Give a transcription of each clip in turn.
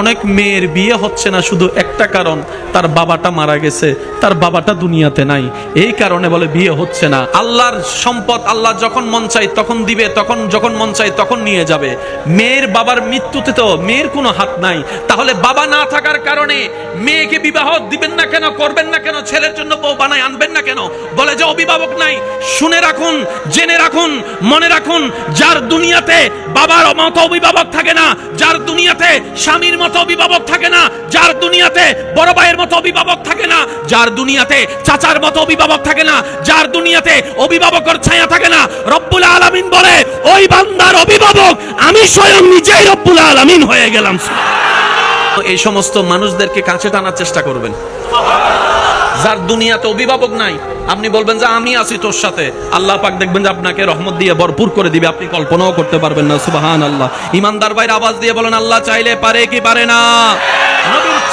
অনেক মেয়ের বিয়ে হচ্ছে না শুধু একটা কারণ, তার বাবাটা মারা গেছে, তার বাবাটা দুনিয়াতে নাই। এই কারণে বলে বিয়ে হচ্ছে না। আল্লাহর সম্পদ আল্লাহ যখন মন চাই তখন দিবে, তখন যখন মন চাই তখন নিয়ে যাবে। মেয়ের বাবার মৃত্যুতে তো মেয়ের কোনো হাত নাই। তাহলে বাবা না থাকার কারণে মেয়েকে বিবাহ দিবেন না কেন, করবেন না কেন, ছেলের জন্য বউ বানায় আনবেন না কেন? বলে যে অভিভাবক নাই। শুনে রাখুন, জেনে রাখুন, মনে রাখুন, যার দুনিয়াতে বাবার মতো অভিভাবক থাকে না, যার দুনিয়াতে স্বামীর মতো অভিভাবক থাকে না, যার দুনিয়াতে বড় ভাইয়ের মতো অভিভাবক থাকে না, যার দুনিয়াতে চাচার মতো অভিভাবক থাকে না, যার দুনিয়াতে অভিভাবকের ছায়া থাকে না। রব্বুল আলামিন বলে, ওই বান্দার অভিভাবক, আমি স্বয়ং নিজেই রব্বুল আলামিন হয়ে গেলাম। এই সমস্ত মানুষদেরকে কাছে টানার চেষ্টা করবেন। যার দুনিয়াতে অভিভাবক নাই, আপনি বলবেন যে আমি আছি তোর সাথে। আল্লাহ পাক দেখবেন যে আপনাকে রহমত দিয়ে ভরপুর করে দিবে, আপনি কল্পনাও করতে পারবেন না সুবাহান আল্লাহ ইমানদার ভাইয়ের আওয়াজ দিয়ে বলেন, আল্লাহ চাইলে পারে কি পারে না।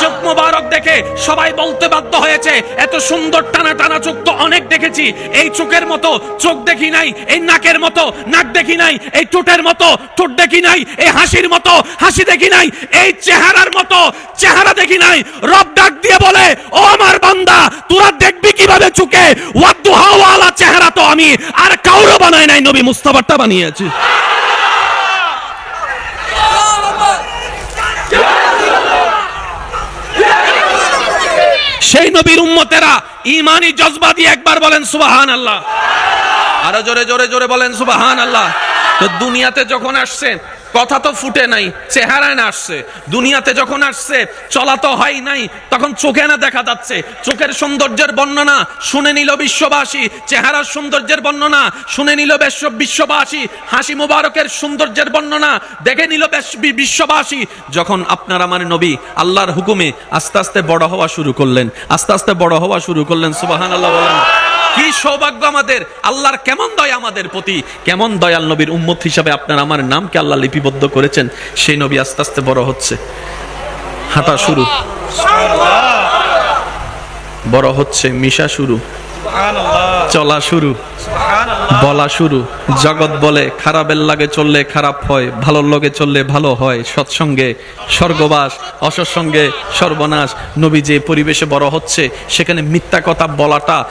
চোখ মোবারক দেখে সবাই বলতে বাধ্য হয়েছে, এত সুন্দর টানা টানা চোখ তো অনেক দেখেছি, এই চোখের মতো চোখ দেখি নাই, এই নাকের মতো নাক দেখি নাই, এই ঠোঁটের মতো ঠোঁট দেখি নাই, এই হাসির মতো হাসি দেখি নাই, এই চেহারার মতো চেহারা দেখি নাই, রব ডাক দিয়ে বলে, ও আমার বান্দা, তোরা দেখবি কীভাবে চুকে ওয়াদ্দুহাওয়ালা চেহারা তো আমি, আর কাউরে বানাই নাই, নবী মুস্তাফারটা বানিয়েছি। সেই নবীর উম্মতেরা ইমানি জজবা দিয়ে একবার বলেন সুবাহান আল্লাহ আরও জোরে জোরে জোরে বলেন সুবাহান আল্লাহ তো দুনিয়াতে যখন আসছেন কথা তো ফুটে নাই, চেহারায় না আসছে। দুনিয়াতে যখন আসছে, চলা তো হয় নাই, তখন চোখে না দেখা যাচ্ছে। চোখের সৌন্দর্যের বর্ণনা শুনে নিল বিশ্ববাসী, চেহারার সৌন্দর্যের বর্ণনা শুনে নিল বিশ্ব বিশ্ববাসী, হাসি মুবারকের সৌন্দর্যের বর্ণনা দেখে নিল বেশ- বিশ্ববাসী। যখন আপনার আমার নবী আল্লাহর হুকুমে আস্তে আস্তে বড় হওয়া শুরু করলেন, আস্তে আস্তে বড় হওয়া শুরু করলেন সুবাহান আল্লাহ বলেন। কি সৌভাগ্য আমাদের? আল্লাহর কেমন দয়া আমাদের প্রতি? কেমন দয়াল নবীর উম্মত হিসাবে আপনার আমার নামকে আল্লাহ লিপিবদ্ধ করেছেন? সেই নবী আস্তে আস্তে বড় হচ্ছে। হাঁটা শুরু। বড় হচ্ছে, মিশা শুরু। চলা শুরু। বলা শুরু। জগৎ বলে, খারাপের লাগে চললে খারাপ হয়, ভালোর লগে চললে ভালো হয়। সৎসঙ্গে স্বর্গবাস, অসৎসঙ্গে সর্বনাশ। নবী যে পরিবেশে বড় হচ্ছে, সেখানে মিথ্যা কথা বলাটা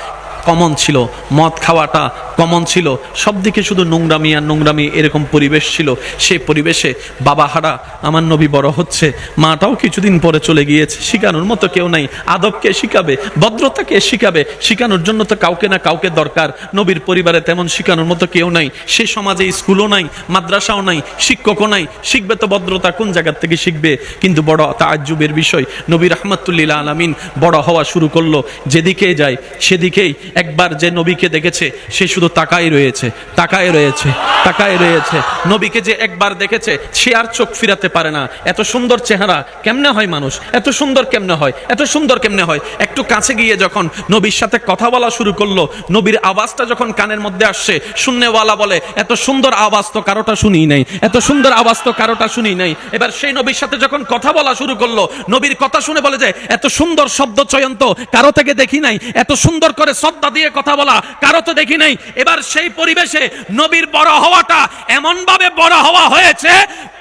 কমন ছিল, মদ খাওয়াটা কমন ছিল, সব দিকে শুধু নোংরামি আর নোংরামি এরকম পরিবেশ ছিল। সেই পরিবেশে বাবা হারা, আমার নবী বড় হচ্ছে, মাটাও কিছুদিন পরে চলে গিয়েছে শিখানোর মতো কেউ নাই। আদবকে শিখাবে? ভদ্রতাকে শিখাবে? শিখানোর জন্য তো কাউকে না কাউকে দরকার। নবীর পরিবারে তেমন শিখানোর মতো কেউ নাই। সে সমাজে স্কুলও নাই, মাদ্রাসাও নাই, শিক্ষকও নাই। শিখবে তো ভদ্রতা, কোন জায়গার থেকে শিখবে? কিন্তু বড় তাজ্জুবের বিষয়, নবী রহমতুল্লিল আলমিন বড় হওয়া শুরু করল, যেদিকে যায় সেদিকেই একবার যে নবীকে দেখেছে, সে শুধু তাকাই রয়েছে, তাকায় রয়েছে তাকায় রয়েছে। নবীকে যে একবার দেখেছে, সে আর চোখ ফিরাতে পারে না। এত সুন্দর চেহারা কেমনে হয় মানুষ? এত সুন্দর কেমনে হয়? এত সুন্দর কেমনে হয়? একটু কাছে গিয়ে যখন নবীর সাথে কথা বলা শুরু করল, নবীর আওয়াজটা যখন কানের মধ্যে আসছে শূন্যওয়ালা বলে, এত সুন্দর আওয়াজ তো কারোটা শুনি নাই, এত সুন্দর আওয়াজ তো কারোটা শুনি নাই। এবার সেই নবীর সাথে যখন কথা বলা শুরু করল, নবীর কথা শুনে বলে যে, এত সুন্দর শব্দ চয়ন্ত কারও থেকে দেখি নাই, এত সুন্দর করে শ্রদ্ধা দিয়ে কথা বলা, কারও তো দেখি নাই। এবার সেই পরিবেশে নবীর বড় হওয়াটা এমন ভাবে বড় হওয়া হয়েছে,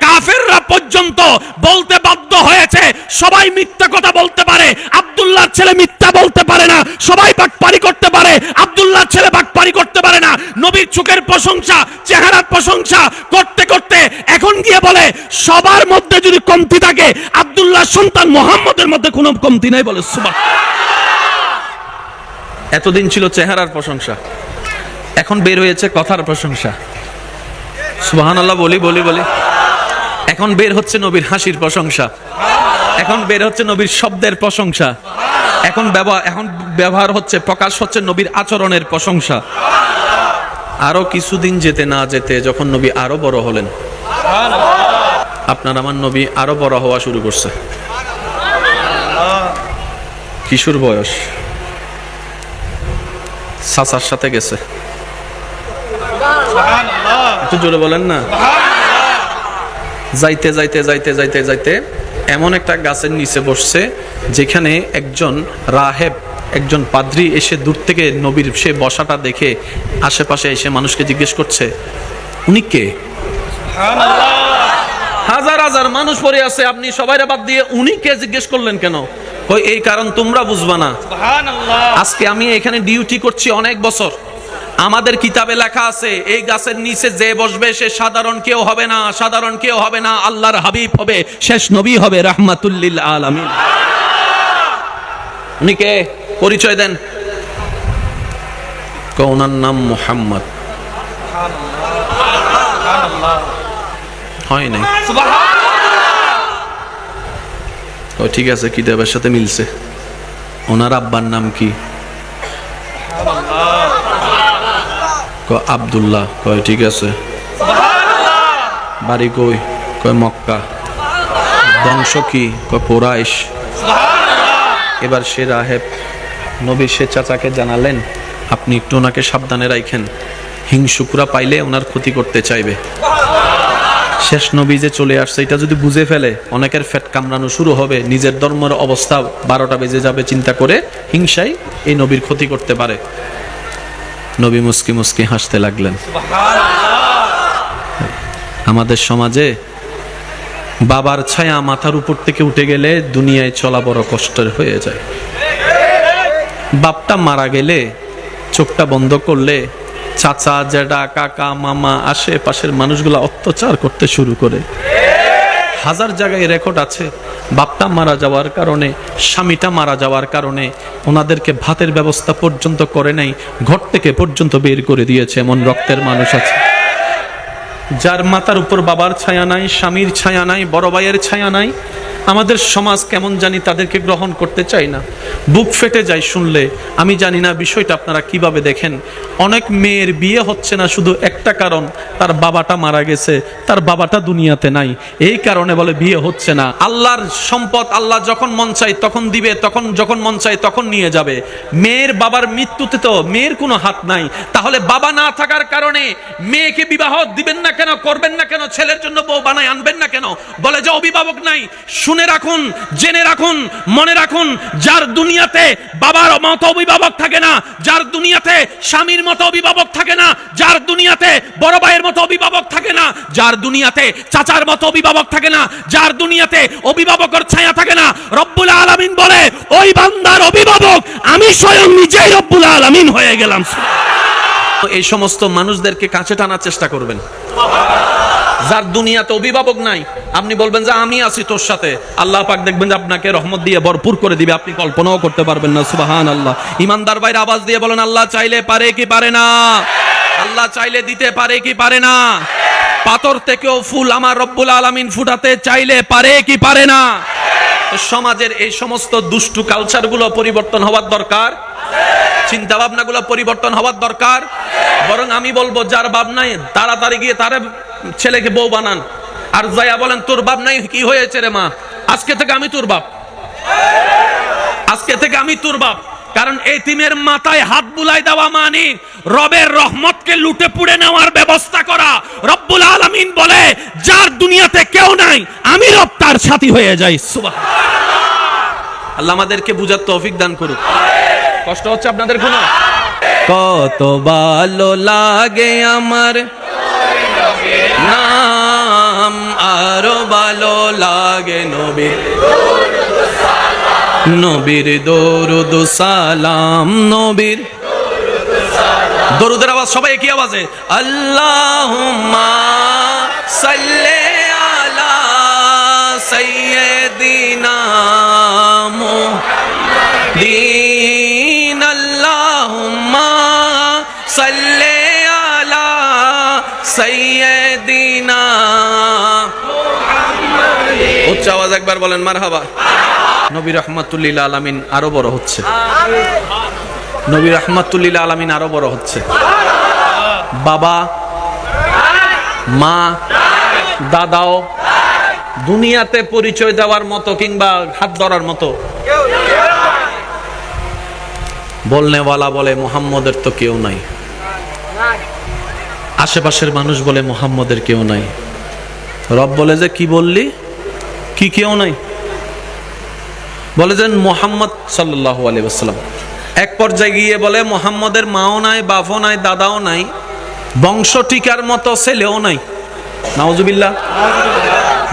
কাফেররা পর্যন্ত বলতে বাধ্য হয়েছে, সবাই মিথ্যা কথা বলতে পারে, আব্দুল্লাহর ছেলে মিথ্যা বলতে পারে না, সবাই বাটপারি করতে পারে, আব্দুল্লাহর ছেলে বাটপারি করতে পারে না, নবীর চোখের প্রশংসা, চেহারার প্রশংসা করতে করতে এখন গিয়ে বলে, সবার মধ্যে যদি কমতি থাকে আব্দুল্লাহ সন্তান মোহাম্মদের মধ্যে কোনো কমতি নাই বলে সুবাহ এতদিন ছিল চেহারার প্রশংসা। এখন বের হয়েছে কথার প্রশংসা। সুবাহান আল্লাহ বলি বলি বলি। এখন বের হচ্ছে নবীর হাসির প্রশংসা। এখন বের হচ্ছে নবীর শব্দের প্রশংসা। এখন ব্যবহার এখন ব্যবহার হচ্ছে, প্রকাশ হচ্ছে নবীর আচরণের প্রশংসা। আরও কিছুদিন যেতে না যেতে যখন নবী আরও বড় হলেন। আপনার আমার নবী আরও বড় হওয়া শুরু করছে। কিশোর বয়স। সাসার সাথে গেছে। একটু জোরে বলেন না। যাইতে যাইতে যাইতে যাইতে যাইতে এমন একটা গাছের নিচে বসছে যেখানে একজন রাহেব একজন পাদ্রি এসে দূর থেকে নবীর সে বসাটা দেখে আশেপাশে এসে মানুষকে জিজ্ঞেস করছে উনি কে? হাজার হাজার মানুষ পড়ে আছে আপনি সবাই বাদ দিয়ে উনি কে জিজ্ঞেস করলেন কেন? কই এই কারণ তোমরা বুঝবা না। আজকে আমি এখানে ডিউটি করছি অনেক বছর। আমাদের কিতাবে লেখা আছে এই গাছের নিচে যে বসবে সে সাধারণ কেউ হবে না সাধারণ কেউ হবে না আল্লাহর হাবিব হবে শেষ নবী হবে রাহমাতুল্লিল আলামিন। উনি কে? পরিচয় দেন। কৌনার নাম মোহাম্মদ। হয় নাই। ও, ঠিক আছে কি কিতাবের সাথে মিলছে। ওনার আব্বার নাম কি? ক আব্দুল্লাহ। কয়, ঠিক আছে। বাড়ি কই? কয়, মক্কা। বংশ কি? কয় পোরাইশ এবার সে রাহেব, নবী সে চাচাকে জানালেন, আপনি একটু ওনাকে সাবধানে রাখেন হিংসুকরা পাইলে ওনার ক্ষতি করতে চাইবে। শেষ নবী যে চলে আসছে, এটা যদি বুঝে ফেলে, অনেকের ফেট কামড়ানো শুরু হবে, নিজের ধর্মের অবস্থা বারোটা বেজে যাবে চিন্তা করে হিংসাই এই নবীর ক্ষতি করতে পারে। নবী মুস্কি মুস্কি হাসতে লাগলেন। আমাদের সমাজে বাবার ছায়া মাথার উপর থেকে উঠে গেলে দুনিয়ায় চলা বড় কষ্টের হয়ে যায়। বাপটা মারা গেলে চোখটা বন্ধ করলে চাচা জেডা কাকা, মামা, আশেপাশের মানুষগুলো অত্যাচার করতে শুরু করে। হাজার জায়গায় রেকর্ড আছে, বাপটা মারা যাওয়ার কারণে, স্বামীটা মারা যাওয়ার কারণে, ওনাদেরকে ভাতের ব্যবস্থা পর্যন্ত করে নাই, ঘর থেকে পর্যন্ত বের করে দিয়েছে এমন রক্তের মানুষ আছে। যার মাতার উপর বাবার ছায়া নাই, স্বামীর ছায়া নাই, বড় ভাইয়ের ছায়া নাই আমাদের সমাজ কেমন জানি তাদেরকে গ্রহণ করতে চাই না। বুক ফেটে যায় শুনলে। আমি জানি না বিষয়টা আপনারা কীভাবে দেখেন। অনেক মেয়ের বিয়ে হচ্ছে না শুধু একটা কারণ, তার বাবাটা মারা গেছে, তার বাবাটা দুনিয়াতে নাই। এই কারণে বলে বিয়ে হচ্ছে না। আল্লাহর সম্পদ আল্লাহ যখন মন চায় তখন দিবে, তখন যখন মন চায় তখন নিয়ে যাবে। মেয়ের বাবার মৃত্যুতে তো মেয়ের কোনো হাত নাই। তাহলে বাবা না থাকার কারণে মেয়েকে বিবাহ দিবেন না কেন, করবেন না কেন, ছেলের জন্য বউ বানায় আনবেন না কেন? বলে যে অভিভাবক নাই। শুনে রাখুন, জেনে রাখুন, মনে রাখুন, যার দুনিয়াতে বাবার মতো অভিভাবক থাকে না, যার দুনিয়াতে স্বামীর মতো অভিভাবক থাকে না, যার দুনিয়াতে বড় ভাইয়ের মতো অভিভাবক থাকে না, যার দুনিয়াতে চাচার মতো অভিভাবক থাকে না, যার দুনিয়াতে অভিভাবকের ছায়া থাকে না, রব্বুল আলামিন বলে, ওই বান্দার অভিভাবক, আমি স্বয়ং নিজেই রব্বুল আলামিন হয়ে গেলাম। এই সমস্ত মানুষদেরকে কাছে টানার চেষ্টা করবেন। যার দুনিয়াতে অভিভাবক নাই, আপনি বলবেন যে আমি আছি তোর সাথে। আল্লাহ পাক দেখবেন যে আপনাকে রহমত দিয়ে ভরপুর করে দিবে, আপনি কল্পনাও করতে পারবেন না সুবাহান আল্লাহ ইমানদার ভাইয়ের আওয়াজ দিয়ে বলেন, আল্লাহ চাইলে পারে কি পারে না? আল্লাহ চাইলে দিতে পারে কি পারে না? পাথর থেকেও ফুল আমার রব্বুল আলামিন ফুটাতে চাইলে পারে কি পারে না? সমাজের এই সমস্ত দুষ্টু কালচারগুলো পরিবর্তন হওয়ার দরকার। চিন্তা ভাবনাগুলো পরিবর্তন হওয়ার দরকার। বরং আমি বলব, যার বাপ নাই, তাড়াতাড়ি গিয়ে তার ছেলেকে বউ বানান। আর যাইয়া বলেন, তোর বাপ নাই, কি হয়েছে রে মা? আজকে থেকে আমি তোর বাপ। আজকে থেকে আমি তোর বাপ। কারণ এতিমের মাথায় হাত বুলাই দেওয়া মানে রবের রহমতকে লুটে পুড়ে নেওয়ার ব্যবস্থা করা। রব্বুল আলামিন বলে, যার দুনিয়াতে কেউ নাই, আমি রব তার সাথী হয়ে যাই। সুবাহ আল্লাহ আমাদেরকে বুঝার তৌফিক দান করুক। কষ্ট হচ্ছে আপনাদের কোনো কত ভালো লাগে আমার। নাম আরও ভালো লাগে নবীর নবীর দরুদ সালাম নবীর দরুদের আওয়াজ সবাই একই আওয়াজে। আল্লাহুম্মা সাল্লি আলা সাইয়্যিদিনা মুহাম্মাদিন উচ্চ আওয়াজ একবার বলেন, মারহাবা। নবী রহমাতুল্লিল আলামিন আরও বড় হচ্ছে। নবী রহমাতুল্লিল আলামিন আরও বড় হচ্ছে। বাবা, মা, দাদাও, দুনিয়াতে পরিচয় দেওয়ার মতো কিংবা হাত ধরার মতো। বলনেওয়ালা বলে মোহাম্মদের তো কেউ নাই। আশেপাশের মানুষ বলে মোহাম্মদের কেউ নাই। রব বলে যে, কি বললি? কি কেউ নাই? বলে যে মোহাম্মদ সাল্লাহ আলী আসসালাম এক পর্যায়ে গিয়ে বলে মোহাম্মদের মাও নাই বাপও নাই দাদাও নাই বংশ টিকার মতো ছেলেও নাই। নাওজুবিল্লাহ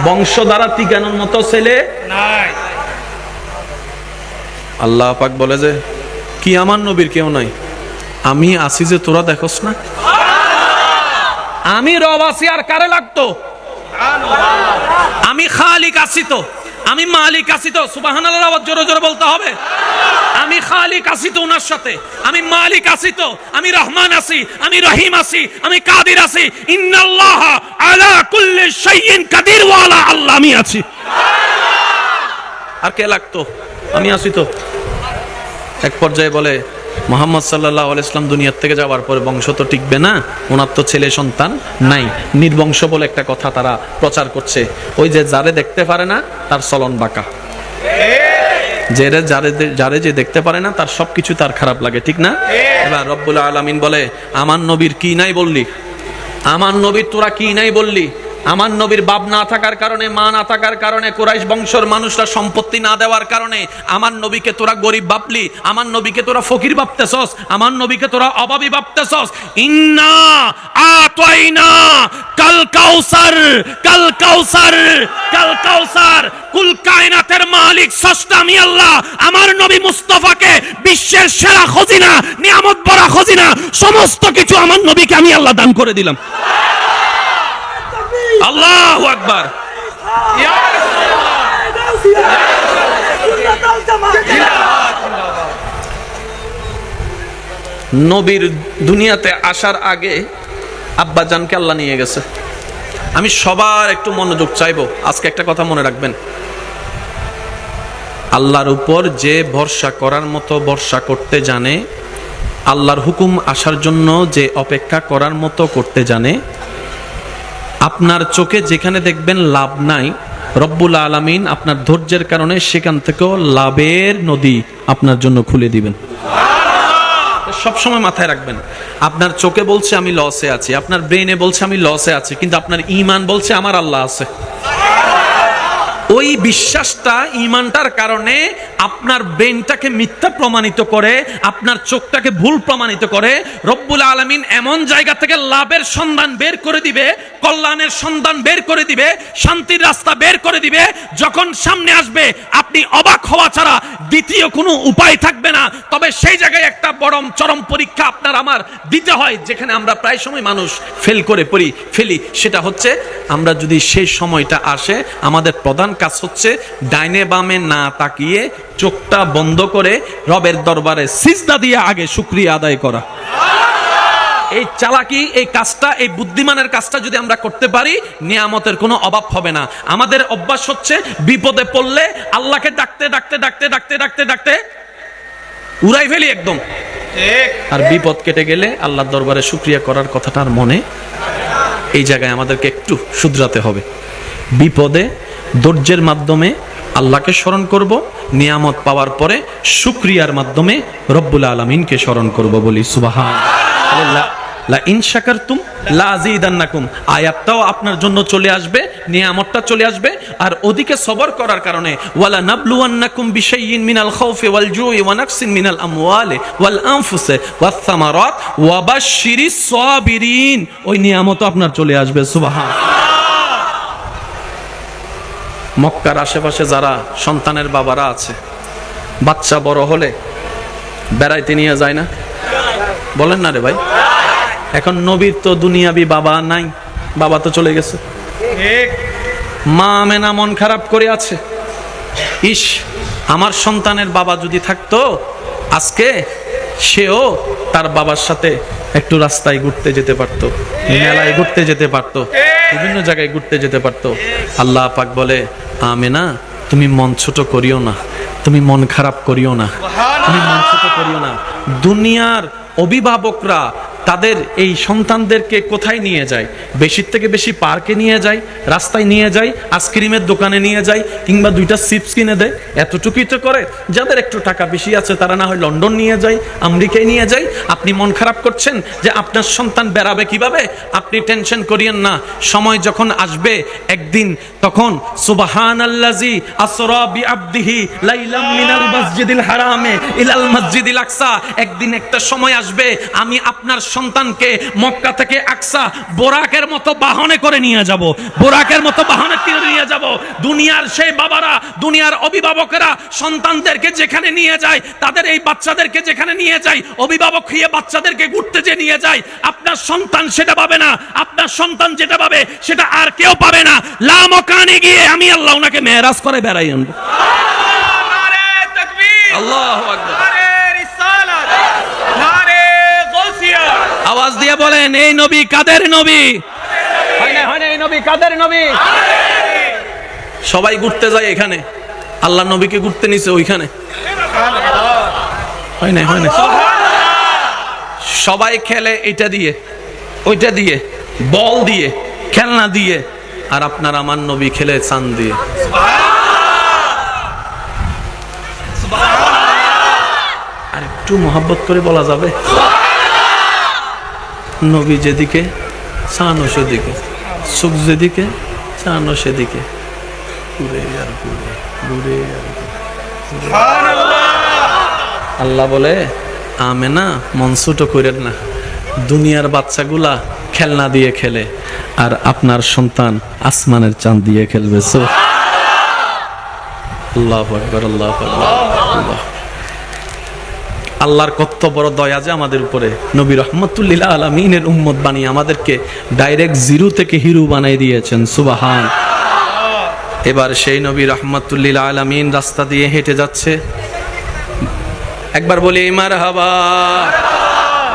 বংশ দ্বারা টিকানোর মতো ছেলে? নাই। আল্লাহ পাক বলে যে কি আমার নবীর কেউ নাই? আমি আসি যে তোরা দেখোস না? আমি রব আছি আর কারে লাগতো? আমি খালিক আছি তো। আমি মালিক আছি তো। সুবাহানাল্লাহ আওয়াজ জোরে জোরে বলতে হবে। আমি খালিক আছি তো ওনার সাথে। আমি মালিক আছি তো। আমি রহমান আছি। আমি রহিম আছি। আমি কাদির আছি। ইন্নাল্লাহ আলা কুল্লি শাইইন কাদির ওয়ালা আল্লাহ। আমি আছি। আর কে লাগতো? আমি আছি তো। এক পর্যায়ে বলে মোহাম্মদ সাল্লাহ ইসলাম দুনিয়ার থেকে যাওয়ার পরে বংশ তো টিকবে না, ওনার তো ছেলে সন্তান নাই। নির্বংশ বলে একটা কথা তারা প্রচার করছে। ওই যে যারে দেখতে পারে না, তার চলন বাঁকা। যে যারে যারে যে দেখতে পারে না, তার সবকিছু তার খারাপ লাগে, ঠিক না? এবার রব্বুল আলামিন বলে, আমার নবীর কি নাই বললি? আমার নবীর তোরা কি নাই বললি? আমার নবীর বাপ না থাকার কারণে, মা না থাকার কারণে, কোরাইশ বংশের মানুষরা সম্পত্তি না দেওয়ার কারণে, আমার নবীকে তোরা গরিব ভাবলি, আমার নবীকে তোরা ফকির ভাবতেছস, আমার নবীকে তোরা অভাবী ভাবতেছস। ইন্না আতাইনা কাল কাউসার কাল কাউসার কাল কাউসার। কুল কায়নাতের মালিক, স্রষ্টা আমি আল্লাহ। আমার নবী মুস্তাফাকে বিশ্বের সেরা খজিনা, নিয়ামত বড়া খজিনা, সমস্ত কিছু আমার নবীকে আমি আল্লাহ দান করে দিলাম। আল্লাহু আকবার। নবীর দুনিয়াতে আসার আগে আব্বাজানকে আল্লাহ নিয়ে গেছে। আমি সবার একটু মনোযোগ চাইব। আজকে একটা কথা মনে রাখবেন। আল্লাহর উপর যে ভরসা করার মতো ভরসা করতে জানে আল্লাহর হুকুম আসার জন্য যে অপেক্ষা করার মতো করতে জানে আপনার চোখে যেখানে দেখবেন লাভ নাই, রব্বুল আলমিন আপনার ধৈর্যের কারণে সেখান থেকেও লাভের নদী আপনার জন্য খুলে দিবেন। সবসময় মাথায় রাখবেন, আপনার চোখে বলছে আমি লসে আছি, আপনার ব্রেনে বলছে আমি লসে আছি, কিন্তু আপনার ইমান বলছে আমার আল্লাহ আছে। ওই বিশ্বাসটা ইমানটার কারণে আপনার ব্রেনটাকে মিথ্যা প্রমাণিত করে, আপনার চোখটাকে ভুল প্রমাণিত করে, রব্বুল আলমিন এমন জায়গা থেকে লাভের সন্ধান বের করে দিবে, কল্যাণের সন্ধান বের করে দিবে, শান্তির রাস্তা বের করে দিবে, যখন সামনে আসবে, আপনি অবাক হওয়া ছাড়া দ্বিতীয় কোনো উপায় থাকবে না। তবে সেই জায়গায় একটা বড় চরম পরীক্ষা আপনার আমার দিতে হয়, যেখানে আমরা প্রায় সময় মানুষ ফেল করে পড়ি, ফেলি। সেটা হচ্ছে, আমরা যদি সেই সময়টা আসে, আমাদের প্রধান কাজ হচ্ছে ডাইনে বামে না তাকিয়ে চোখটা বন্ধ করে রবের দরবারে সিজদা দিয়ে আগে শুক্রিয়া আদায় করা। এই চালাকি, এই কাজটা, এই বুদ্ধিমানের কাজটা যদি আমরা করতে পারি, নিয়ামতের কোনো অভাব হবে না। আমাদের অভ্যাস হচ্ছে বিপদে পড়লে আল্লাহকে ডাকতে ডাকতে ডাকতে ডাকতে ডাকতে ডাকতে উড়াই ফেলি একদম। আর বিপদ কেটে গেলে আল্লাহর দরবারে শুক্রিয়া করার কথাটা আর মনে এই জায়গায় আমাদেরকে একটু শুধরাতে হবে। বিপদে ধৈর্যের মাধ্যমে আল্লাহকে স্মরণ করব, নিয়ামত পাওয়ার পরে শুক্রিয়ার মাধ্যমে রব্বুল আলমিনকে স্মরণ করব বলি, সুবাহান। আয়াতটাও আপনার জন্য চলে আসবে, নিয়ামতটা চলে আসবে, আর ওদিকে সবর করার কারণে ওয়ালা নাবলুয়ান্নাকুম বিশাইয়িন মিনাল খাউফি ওয়াল জুই ওয়া নাকসিন মিনাল আমওয়ালি ওয়াল ওয়াস সামারাত ওয়া বাশশিরিস সাবিরিন। ওই নিয়ামতও আপনার চলে আসবে, সুবহান। মক্কার আশেপাশে যারা সন্তানের বাবারা আছে বাচ্চা বড় হলে বেড়াইতে নিয়ে যায় না? বলেন না রে ভাই। এখন নবীর তো দুনিয়াবি বাবা নাই বাবা তো চলে গেছে। মা মেনা মন খারাপ করে আছে। ইস আমার সন্তানের বাবা যদি থাকতো আজকে সেও তার বাবার সাথে একটু রাস্তায় ঘুরতে যেতে পারতো মেলায় ঘুরতে যেতে পারতো বিভিন্ন জায়গায় ঘুরতে যেতে পারতো। আল্লাহ পাক বলে আমেনা, তুমি মন ছোট করিও না, তুমি মন খারাপ করিও না, তুমি মন ছোট করিও না। দুনিয়ার অভিভাবকরা তাদের এই সন্তানদেরকে কোথায় নিয়ে যায়? বেশির থেকে বেশি পার্কে নিয়ে যায়? রাস্তায় নিয়ে যায়? আইসক্রিমের দোকানে নিয়ে যায়? কিংবা দুইটা চিপস কিনে দেয়? এতটুকুই তো করে। যাদের একটু টাকা বেশি আছে তারা না হয় লন্ডন নিয়ে যায় আমেরিকায় নিয়ে যায়? আপনি মন খারাপ করছেন যে আপনার সন্তান বেড়াবে কীভাবে? আপনি টেনশন করিয়েন না। সময় যখন আসবে একদিন তখন সুবাহান আল্লাজি আসরা বি আবদিহি লাইলাম মিনাল মসজিদিল হারামে ইলাল মসজিদিল আকসা। একদিন একটা সময় আসবে আমি আপনার সন্তানকে মক্কা থেকে আকসা বোরাকের মতো বাহনে করে নিয়ে যাব। বোরাকের মতো বাহনে করে নিয়ে যাব। দুনিয়ার সেই বাবারা দুনিয়ার অভিভাবকেরা সন্তানদেরকে যেখানে নিয়ে যায় তাদের এই বাচ্চাদেরকে যেখানে নিয়ে যায় অভিভাবক হয়ে বাচ্চাদেরকে ঘুরতে যে নিয়ে যায় আপনার সন্তান সেটা পাবে না। আপনার সন্তান যেটা পাবে সেটা আর কেউ পাবে না। লামকানে গিয়ে আমি আল্লাহ ওনাকে মেহরাজ করে বেড়াই আনব। আল্লাহু আকবার নারে রিসালাত নারে গাউসিয়া আওয়াজ দিয়ে বলেন এই নবী কাদের নবী? হয় না হয় না এই নবী কাদের নবী? সবাই ঘুরতে যায় এখানে। আল্লাহ নবীকে ঘুরতে নিছে ওইখানে। হয় না হয় না। সবাই খেলে এটা দিয়ে ওইটা দিয়ে বল দিয়ে খেলনা দিয়ে আর আপনার আমার নবী খেলে চান দিয়ে। আর একটু মহাব্বত করে বলা যাবে? নবী যেদিকে চানো সেদিকে সুখ যেদিকে চানো সেদিকে। ঘুরে আর ঘুরে ঘুরে আর আল্লাহ বলে আমে না মন ছোট করেন না। দুনিয়ার বাচ্চাগুলা খেলনা দিয়ে খেলে আর আপনার সন্তান আসমানের চাঁদ দিয়ে খেলবে। সো আল্লাহ আকবর আল্লাহ আল্লাহ আল্লাহর কত বড় দয়া যে আমাদের উপরে। নবী রহমতুল্লিল আলমিনের উম্মত বানিয়ে আমাদেরকে ডাইরেক্ট জিরো থেকে হিরু বানাই দিয়েছেন, সুবাহান। এবার সেই নবী রহমতুল্লিল আলমিন রাস্তা দিয়ে হেঁটে যাচ্ছে। একবার বলি মার হাবা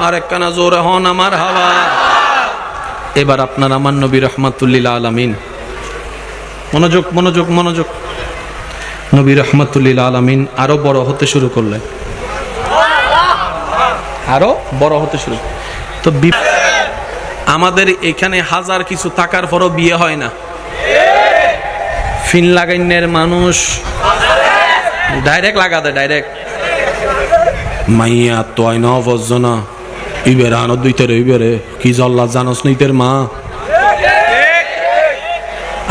আর একখানা জোর হন আমার হাওয়া এবার আপনার আমার নবী রহমতুল্লিল আলমিন। মনোযোগ মনোযোগ মনোযোগ। নবী রহমতুল্লিল আলমিন আরও বড় হতে শুরু করলেন। আরও বড় হতে শুরু তো আমাদের এখানে হাজার কিছু থাকার পরও বিয়ে হয় না। ফিন লাগাইনের মানুষ ডাইরেক্ট লাগাতে ডাইরেক্ট। মাইয়া তো আইন অবজনা ইবের আনো দুইতে ইবেরে কি জল্লা জানোস নইতের মা?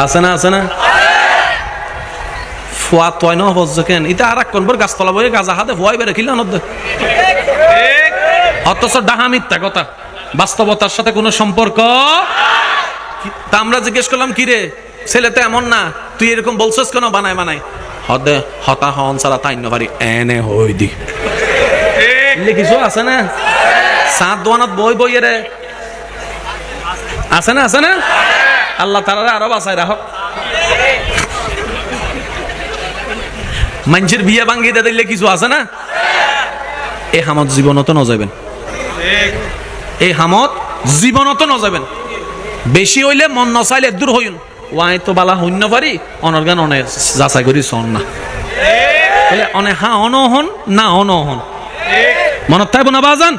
আছে না আছে না? ফুয়া তয় ন অবজ কেন? ইতা আর এক কোনবার গাছতলা বয়ে গাজা হাতে ফুয়াই বেড়ে খিলে অনদ্দ অথচ ডাহা মিথ্যা কথা। বাস্তবতার সাথে কোনো সম্পর্ক? তা আমরা জিজ্ঞেস করলাম, কি রে? ছেলে তো এমন না। তুই এরকম বলছিস কেন? বানায় বানায়। হদে হতা হন সারা তাই এনে হই দি কিছু আছে না? সাত দোয়ানত বই বই রে। আছে না? আছে না? আল্লাহ তারা আরও বাসায় রাখক। মানুষের বিয়ে ভাঙ্গি দিয়ে দিলে কিছু আছে না? এ হামত জীবনত ন যাবেন এই হামত জীবনত ন যাবেন বেশি হইলে মন নচাইলে দূর হইন। ওয়াই তো বালা শূন্য পারি অনর্গান অনে যাচাই করি চন না। অনে হা অন হন, না অন হন। মনত থাকব না বাজান?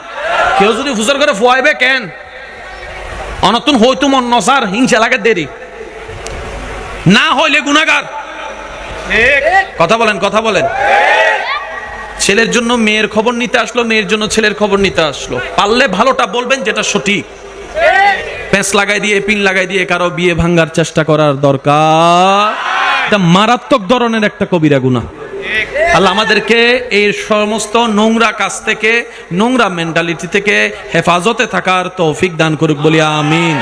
কেউ যদি ফুসর করে ফুয়াইবে কেন? অনতুন হইতো মন নচার হিংসা লাগে দেরি। না হইলে গুনাগার কথা বলেন কথা বলেন। ছেলের জন্য মেয়ের খবর নিতে আসলো, মেয়ের জন্য ছেলের খবর নিতে আসলো। পারলে ভালোটা বলবেন যেটা সঠিক। প্যাঁচ লাগাই দিয়ে, পিন লাগাই দিয়ে কারও বিয়ে ভাঙ্গার চেষ্টা করার দরকার। এটা মারাত্মক ধরনের একটা কবিরা গুণা। আল্লাহ আমাদেরকে এই সমস্ত নোংরা কাজ থেকে, নোংরা মেন্টালিটি থেকে হেফাজতে থাকার তৌফিক দান করুক বলি আমিন।